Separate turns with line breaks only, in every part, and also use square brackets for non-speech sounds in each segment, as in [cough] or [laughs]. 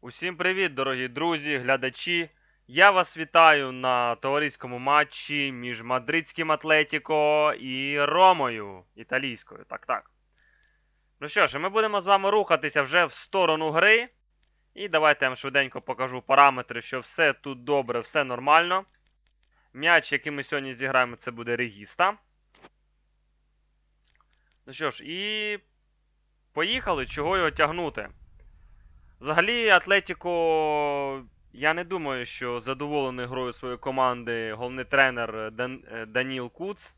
Усім привіт, дорогі друзі, глядачі. Я вас вітаю на товариському матчі між мадридським Атлетіко і Ромою італійською. Так, так. Ну що ж, ми будемо з вами рухатися вже в сторону гри. І давайте я вам швиденько покажу параметри, що все тут добре, все нормально. М'яч, який ми сьогодні зіграємо, це буде регіста. Ну що ж, і поїхали, чого його тягнути. Взагалі, Атлетіко, я не думаю, що задоволений грою своєї команди головний тренер Дан... е, Даніл Куц.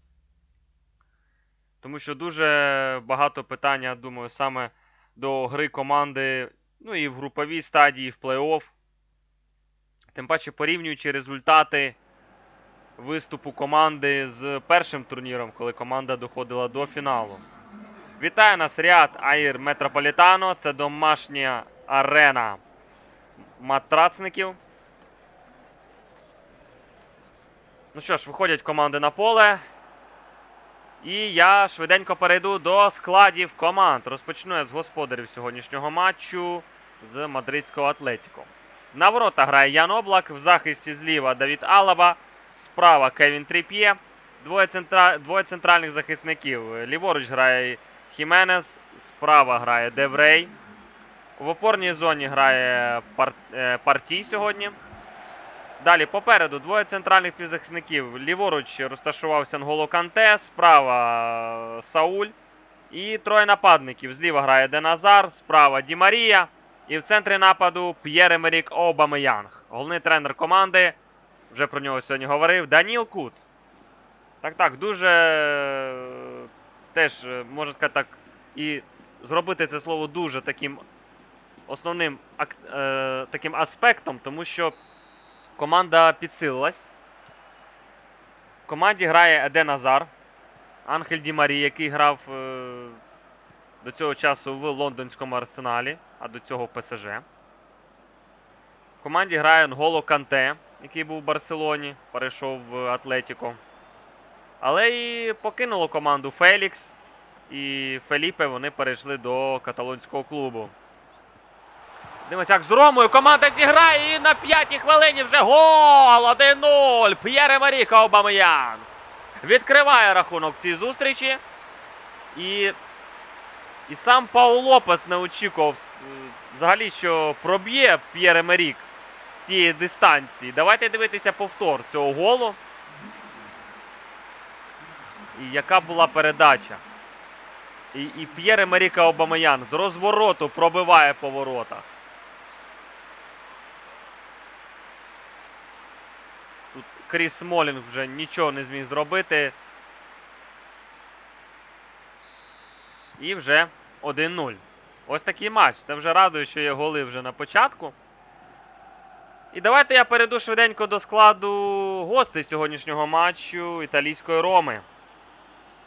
Тому що дуже багато питань, я думаю, саме до гри команди, ну і в груповій стадії, і в плей-офф. Тим паче, порівнюючи результати виступу команди з першим турніром, коли команда доходила до фіналу. Вітаю нас Ріад Аїр Метрополітано. Це домашня арена матрацників. Ну що ж, виходять команди на поле. І я швиденько перейду до складів команд. Розпочну я з господарів сьогоднішнього матчу з мадридського Атлетіко. На ворота грає Ян Облак, в захисті зліва Давід Алаба, справа Кевін Тріп'є. Двоє, центра... Двоє центральних захисників. Ліворуч грає Хіменес, справа грає Деврей. В опорній зоні грає пар... е, Партій сьогодні. Далі попереду двоє центральних півзахисників. Ліворуч розташувався Нголо Канте, справа Сауль. І троє нападників. Зліва грає Деназар, справа Ді Марія. І в центрі нападу П'єр Емерік Обамеянг. Головний тренер команди. Вже про нього сьогодні говорив. Даніл Куц. Так, так, дуже е, теж, е, можна сказати так, і зробити це слово дуже таким основним е, таким аспектом, тому що команда підсилилась. В команді грає Еден Азар, Анхель Ді Марі, який грав е, до цього часу в лондонському арсеналі, а до цього в ПСЖ. В команді грає Нголо Канте, який був в Барселоні, перейшов в Атлетіко. Але і покинуло команду Фелікс і Феліпе вони перейшли до каталонського клубу. Дивимося, як з Ромою команда зіграє і на п'ятій хвилині вже гол! 1-0! П'єре Маріка Обамеян. Відкриває рахунок цій зустрічі. І, і сам Паул Лопес не очікував взагалі, що проб'є П'єре Марік з цієї дистанції. Давайте дивитися повтор цього голу. І яка була передача. І, і П'єре Маріка Обамаян з розвороту пробиває по воротах. Кріс Смолінг вже нічого не зміг зробити. І вже 1-0. Ось такий матч. Це вже радує, що є голи вже на початку. І давайте я перейду швиденько до складу гостей сьогоднішнього матчу італійської Роми.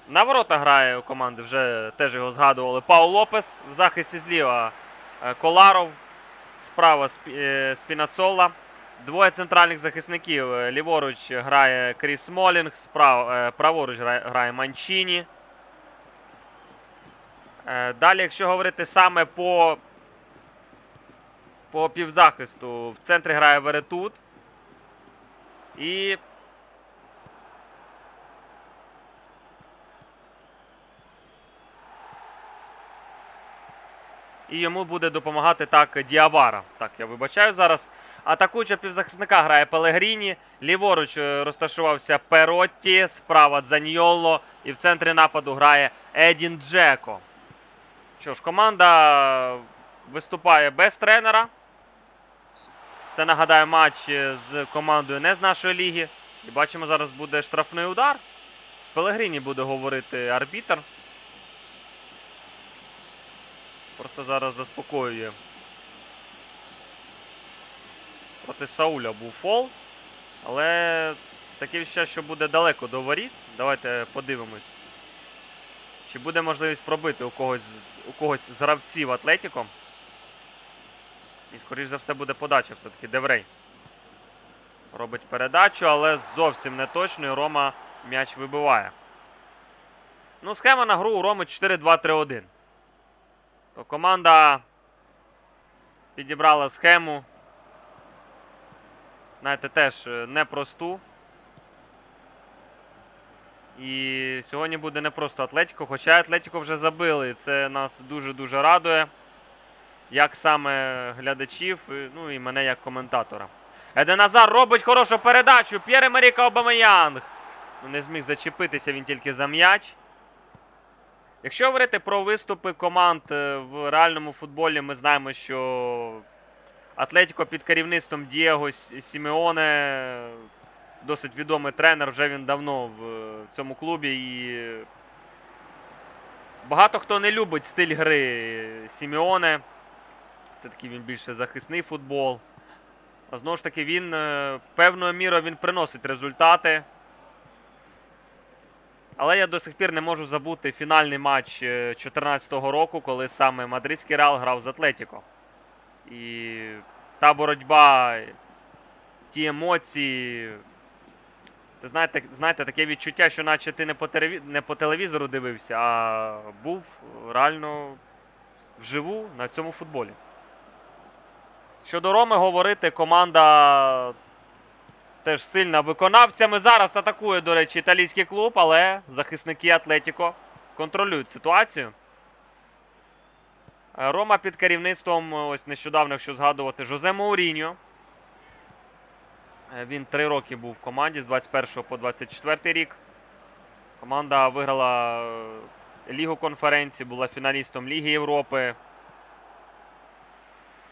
На ворота грає у команди, вже теж його згадували. Пау Лопес. В захисті зліва е, Коларов. Справа е, Спінацола. Двоє центральних захисників. Е, Ліворуч грає Кріс Смолінг, справ, е, праворуч грає, Манчіні. Е, Далі, якщо говорити саме по, по півзахисту, в центрі грає Веретут. І І йому буде допомагати так Діавара. Так, я вибачаю зараз. Атакуюча півзахисника грає Пелегріні. Ліворуч е, розташувався Перотті, справа Дзаньйоло. І в центрі нападу грає Едін Джеко. Що ж, команда виступає без тренера. Це нагадаю матч е, з командою не з нашої ліги. І бачимо, зараз буде штрафний удар. З Пелегріні буде говорити арбітр. Просто зараз заспокоює. Проти Сауля був фол. Але таке відчуття, що буде далеко до воріт. Давайте подивимось. Чи буде можливість пробити у когось, у когось з гравців Атлетіко. І, скоріш за все, буде подача все-таки Деврей. Робить передачу, але зовсім не точно. І Рома м'яч вибиває. Ну, схема на гру у Роми 4-2-3-1. То команда підібрала схему. Знаєте, теж е, непросту. І сьогодні буде не просто Атлетіко, хоча Атлетіко вже забили. Це нас дуже-дуже радує. Як саме глядачів, ну і мене як коментатора. Еден Азар робить хорошу передачу. П'єре Маріка Обамеянг. Ну, не зміг зачепитися він тільки за м'яч. Якщо говорити про виступи команд е, в реальному футболі, ми знаємо, що Атлетіко під керівництвом Дієго Сімеоне досить відомий тренер, вже він давно в е, цьому клубі і багато хто не любить стиль гри Сімеоне. Це такий він більше захисний футбол. А знову ж таки, він е, певною мірою він приносить результати. Але я до сих пір не можу забути фінальний матч 2014 року, коли саме Мадридський Реал грав з Атлетіко. І та боротьба, ті емоції. Це знаєте, знаєте, таке відчуття, що наче ти не по, не по телевізору дивився, а був реально вживу на цьому футболі. Щодо Роми говорити, команда теж сильна виконавцями. Зараз атакує, до речі, італійський клуб, але захисники Атлетіко контролюють ситуацію. Е, Рома під керівництвом, ось нещодавно, якщо згадувати, Жозе Мауріньо. Е, Він три роки був в команді з 21 по 24 рік. Команда виграла е, Лігу конференції, була фіналістом Ліги Європи.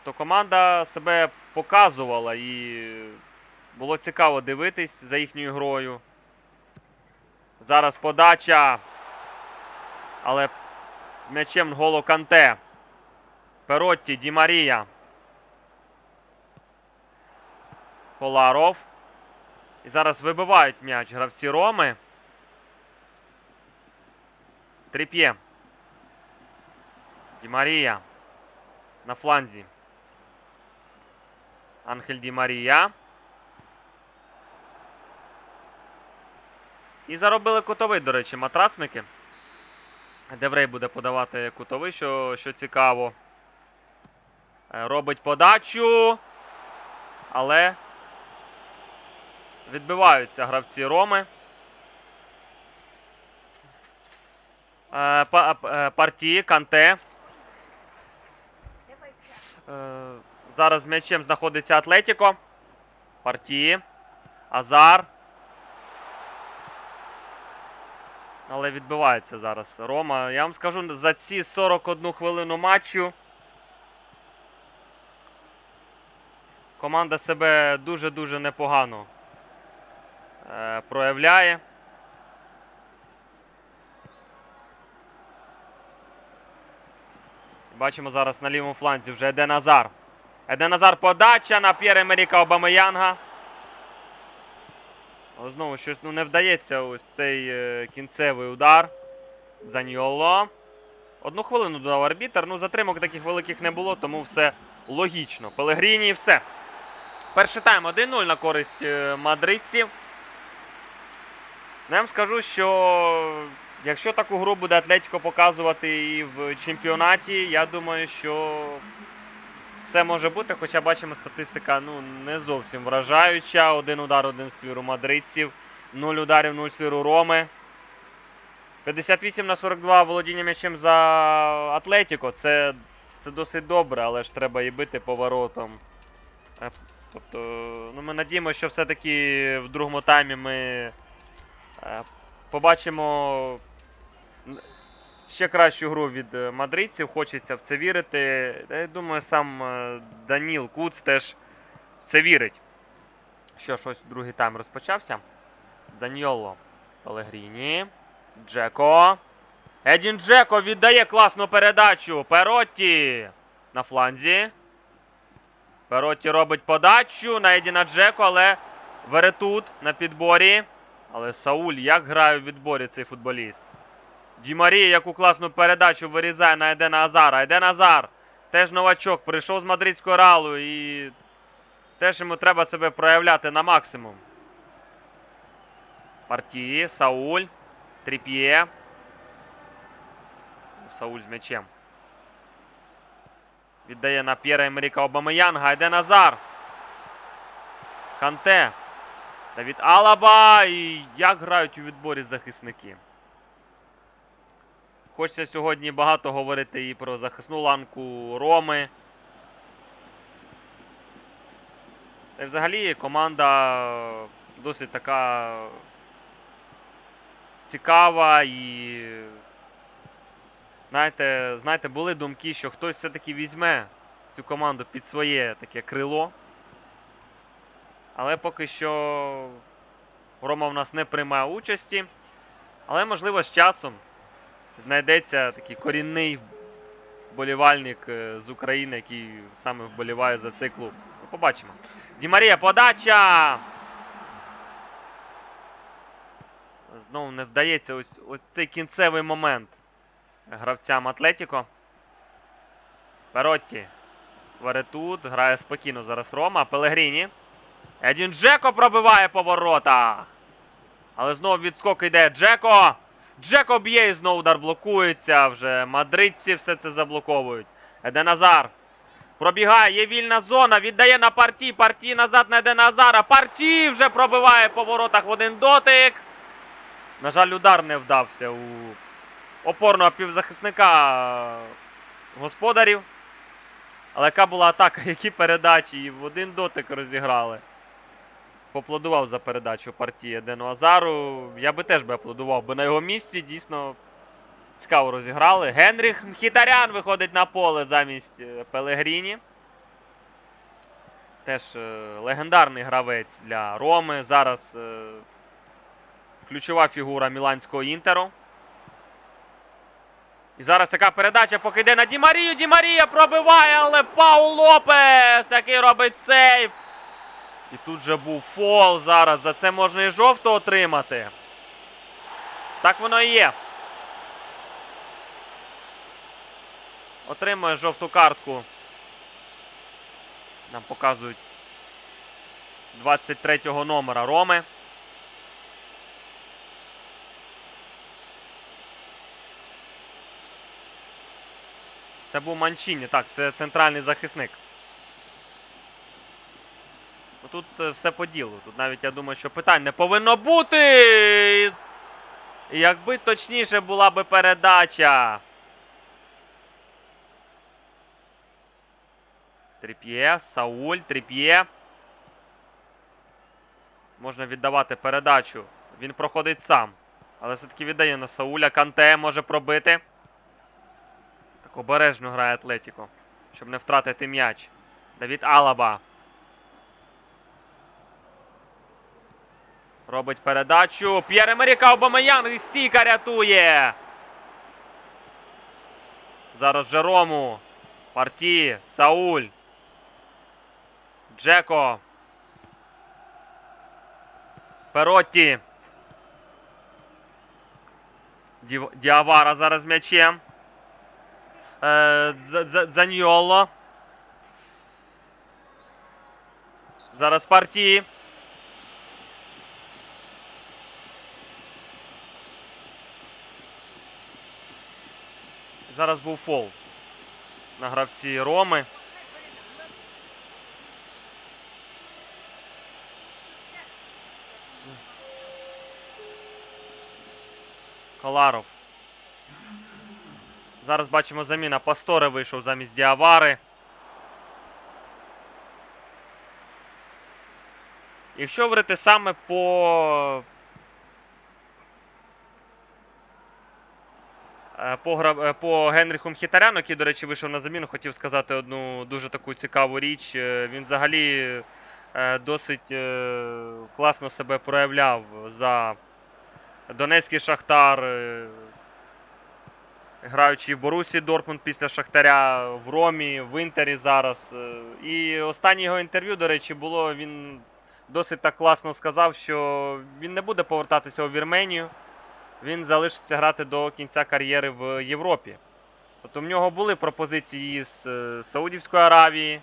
То команда себе показувала і було цікаво дивитись за їхньою грою. Зараз подача. Але м'ячем Нголо Канте. Перотті, Ді Марія. Поларов. І зараз вибивають м'яч гравці Роми. Тріп'є. Ді Марія. На фланзі. Анхель Ді Марія. І заробили кутовий, до речі, матрацники. Деврей буде подавати кутовий, що, що цікаво. Е, Робить подачу. Але відбиваються гравці Роми. Е, е, Партії, Канте. Зараз з м'ячем знаходиться Атлетіко. Партії. Азар. Але відбивається зараз Рома. Я вам скажу, за ці 41 хвилину матчу команда себе дуже-дуже непогано е, проявляє. Бачимо зараз на лівому фланзі вже Еден Азар. Еден Азар подача на П'єре Меріка Обамеянга. Але знову щось ну, не вдається ось цей е, кінцевий удар. Заньоло. Одну хвилину додав арбітер. Ну, затримок таких великих не було, тому все логічно. Пелегріні і все. Перший тайм 1-0 на користь е, мадридців. Я вам скажу, що якщо таку гру буде Атлетіко показувати і в чемпіонаті, я думаю, що все може бути, хоча бачимо, статистика ну, не зовсім вражаюча. Один удар, один ствір у мадридців, 0 ударів, 0 ствір Роми. 58 на 42 володіння м'ячем за Атлетіко. Це, це досить добре, але ж треба і бити поворотом. Тобто, ну, ми надіємося, що все-таки в другому таймі ми е, побачимо ще кращу гру від е, мадридців. Хочеться в це вірити. Я думаю, сам е, Даніл Куц теж в це вірить. Що ж, ось другий тайм розпочався. Даньоло Пелегріні. Джеко. Едін Джеко віддає класну передачу. Перотті на фланзі. Перотті робить подачу на Джеко, але Веретут на підборі. Але Сауль як грає в відборі цей футболіст. Ді Марія, яку класну передачу вирізає на Едена Азара. Еден Азар теж новачок, прийшов з мадридського ралу і теж йому треба себе проявляти на максимум. Партії, Сауль, Тріп'є. Сауль з м'ячем. Віддає на П'єра Емеріка Обамеянга. Йде Назар. Канте. Давід Алаба. І як грають у відборі захисники. Хочеться сьогодні багато говорити і про захисну ланку Роми. Та й взагалі команда досить така цікава і. Знаєте, знаєте, були думки, що хтось все-таки візьме цю команду під своє таке крило. Але поки що Рома в нас не приймає участі. Але, можливо, з часом знайдеться такий корінний вболівальник е, з України, який саме вболіває за цей клуб. Ну, Побачимо. Ді Марія, подача! Знову не вдається ось, ось цей кінцевий момент гравцям Атлетіко. Перотті. Веретут. Грає спокійно зараз Рома. Пелегріні. Едін Джеко пробиває по воротах. Але знову відскок йде Джеко. Джеко б'є і знову удар блокується. Вже мадридці все це заблоковують. Еде Назар. Пробігає, є вільна зона, віддає на парті. Парті назад на Еде Назара. Парті вже пробиває по воротах в один дотик. На жаль, удар не вдався у опорного півзахисника господарів. Але яка була атака, [laughs] які передачі, і в один дотик розіграли. Поаплодував за передачу партії Едену Азару. Я би теж би аплодував, бо на його місці дійсно цікаво розіграли. Генріх Мхітарян виходить на поле замість е, Пелегріні. Теж е, легендарний гравець для Роми. Зараз е, ключова фігура Міланського інтеру. І зараз така передача поки йде на Ді Марію. Ді Марія пробиває, але Пау Лопес, який робить сейв. І тут же був фол зараз. За це можна і жовто отримати. Так воно і є. Отримує жовту картку. Нам показують 23-го номера Роми. Це був Манчіні, так, це центральний захисник. Ну, Тут е, все по ділу. Тут навіть я думаю, що питань не повинно бути. Якби точніше була би передача. Тріп'є, Сауль, Тріп'є. Можна віддавати передачу. Він проходить сам. Але все-таки віддає на Сауля. Канте може пробити. Так обережно грає Атлетіко, щоб не втратити м'яч. Давід Алаба. Робить передачу. П'єре Меріка Обамаян і стійка рятує. Зараз Жерому. Парті. Сауль. Джеко. Перотті. Діавара зараз м'ячем. Е, Дзаньйоло. Зараз партії. Зараз був фол на гравці Роми. Коларов. Зараз бачимо заміна. Пасторе вийшов замість Діавари. Якщо говорити саме по. е, По, е, по Генріху Мхітаряну, який, до речі, вийшов на заміну, хотів сказати одну дуже таку цікаву річ. Е, Він взагалі досить класно себе проявляв за Донецький Шахтар, граючи в Борусі Дортмунд після Шахтаря, в Ромі, в Інтері зараз. Е, І останнє його інтерв'ю, до речі, було він досить так класно сказав, що він не буде повертатися у Вірменію. Він залишиться грати до кінця кар'єри в Європі. Тобто в нього були пропозиції з е, Саудівської Аравії.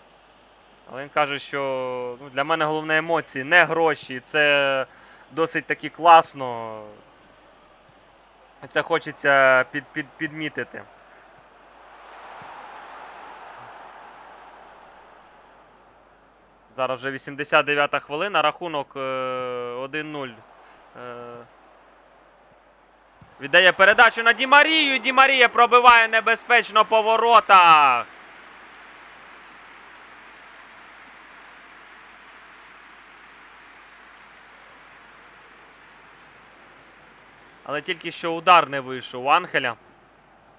Але він каже, що ну, для мене головне емоції, не гроші. Це досить таки класно. Це хочеться під, під, підмітити. Зараз вже 89 хвилина, рахунок е, 1-0. Е, віддає передачу на Дімарію. Дімарія пробиває небезпечно по воротах. Але тільки що удар не вийшов у Анхеля.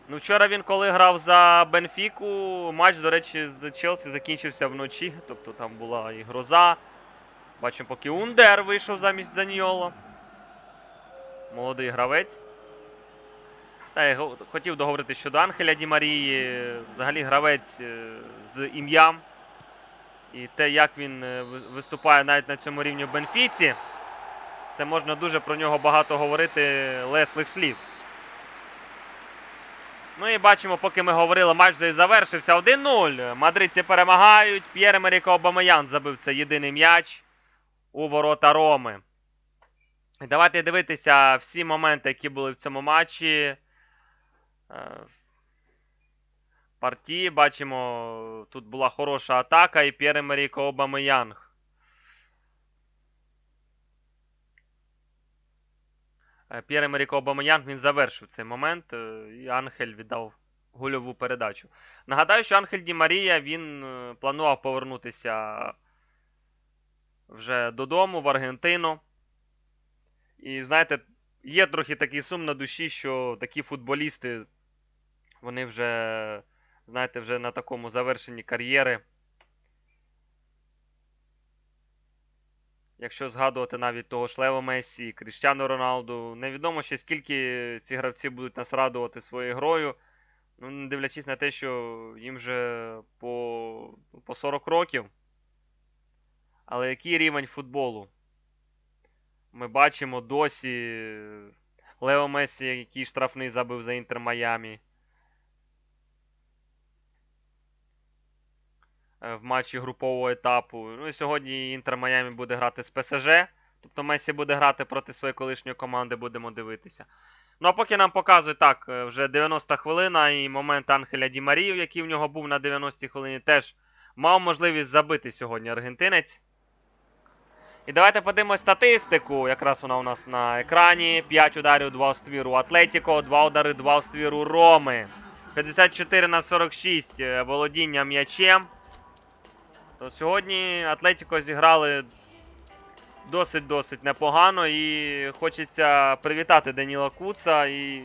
Ну, вчора він, коли грав за Бенфіку, матч, до речі, з Челсі закінчився вночі. Тобто там була і гроза. Бачимо, поки Ундер вийшов замість Заньоло. Молодий гравець. Та я хотів договорити щодо Анхеля Ді Марії. Взагалі гравець е, з ім'ям. І те, як він е, виступає навіть на цьому рівні в Бенфіці. Це можна дуже про нього багато говорити леслих слів. Ну і бачимо, поки ми говорили, матч вже завершився 1-0. Мадридці перемагають. П'єр Емерік Обамаян забив це єдиний м'яч у ворота Роми. Давайте дивитися всі моменти, які були в цьому матчі. Е, Партії, бачимо, тут була хороша атака і П'єр Емерік Обамаянг. П'єр Емерік Обамаянг він завершив цей момент, е, і Анхель віддав гольову передачу. Нагадаю, що Анхель Ді Марія він е, планував повернутися вже додому в Аргентину. І знаєте, є трохи такий сум на душі, що такі футболісти, вони вже, знаєте, вже на такому завершенні кар'єри. Якщо згадувати навіть того ж Лео Мессі, Кріштіану Роналду, невідомо ще скільки ці гравці будуть нас радувати своєю грою. Ну, не дивлячись на те, що їм вже по, по 40 років. Але який рівень футболу? Ми бачимо досі Лео Мессі, який штрафний забив за Інтер Майамі. В матчі групового етапу. Ну і сьогодні Інтер Майамі буде грати з ПСЖ. Тобто Месі буде грати проти своєї колишньої команди, будемо дивитися. Ну а поки нам показують так, е, вже 90 хвилина і момент Анхеля Ді Марію, який в нього був на 90-й хвилині, теж мав можливість забити сьогодні аргентинець. І давайте подивимось статистику. Якраз вона у нас на екрані. 5 ударів, 2 у ствіру Атлетіко, 2 удари, 2 у ствіру Роми. 54 на 46 е, володіння м'ячем. То сьогодні Атлетіко зіграли досить-досить непогано і хочеться привітати Даніла Куца. І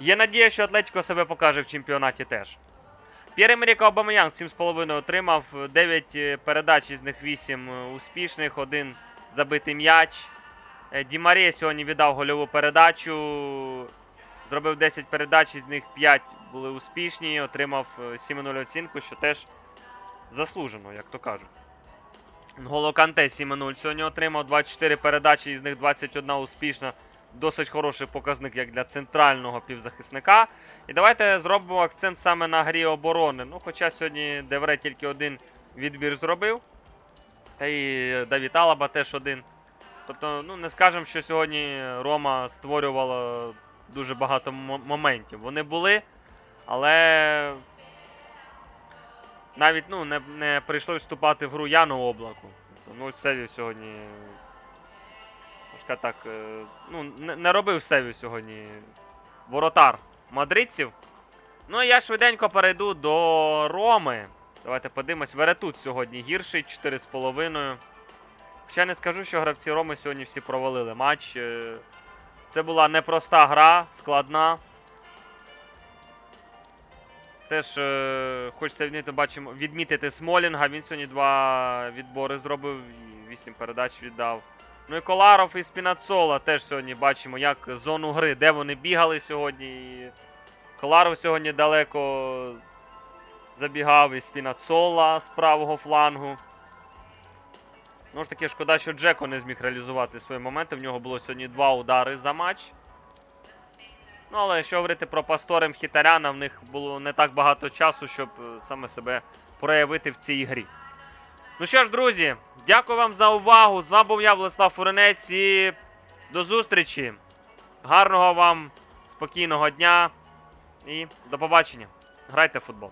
є надія, що Атлетіко себе покаже в чемпіонаті теж. П'єр Обамаян 7,5 отримав, 9 передач, із них 8 успішних, один забитий м'яч. Е, сьогодні віддав гольову передачу. Зробив 10 передач, із них 5 були успішні, отримав е, 7,0 оцінку, що теж заслужено, як то кажуть. Нголо Канте 7-0 сьогодні отримав 24 передачі, із них 21 успішна. Досить хороший показник як для центрального півзахисника. І давайте зробимо акцент саме на грі оборони. Ну, хоча сьогодні Девре тільки один відбір зробив. Та і Давід Алаба теж один. Тобто, ну не скажемо, що сьогодні Рома створювала дуже багато моментів. Вони були, але навіть ну, не, не прийшлось вступати в гру Яну Облаку. Тобто, ну, Севів сьогодні. так, е, ну, не, не робив Севів сьогодні воротар мадридців. Ну і я швиденько перейду до Роми. Давайте подивимось. Веретут сьогодні гірший, 4,5. Хоча не скажу, що гравці Роми сьогодні всі провалили матч. Е, Це була непроста гра, складна. Теж е, хочеться відмітити, бачимо, відмітити Смолінга. Він сьогодні два відбори зробив, і 8 передач віддав. Ну і Коларов і Спінацола теж сьогодні бачимо, як зону гри, де вони бігали сьогодні. І Коларов сьогодні далеко забігав і Спінацола з правого флангу. Ну ж таки, шкода, що Джеко не зміг реалізувати свої моменти. В нього було сьогодні два удари за матч. Ну, але якщо говорити про Пасторем Хітаряна, в них було не так багато часу, щоб е, саме себе проявити в цій грі. Ну що ж, друзі, дякую вам за увагу. З вами був я, Владислав Фуренець, і до зустрічі. Гарного вам спокійного дня і до побачення. Грайте в футбол.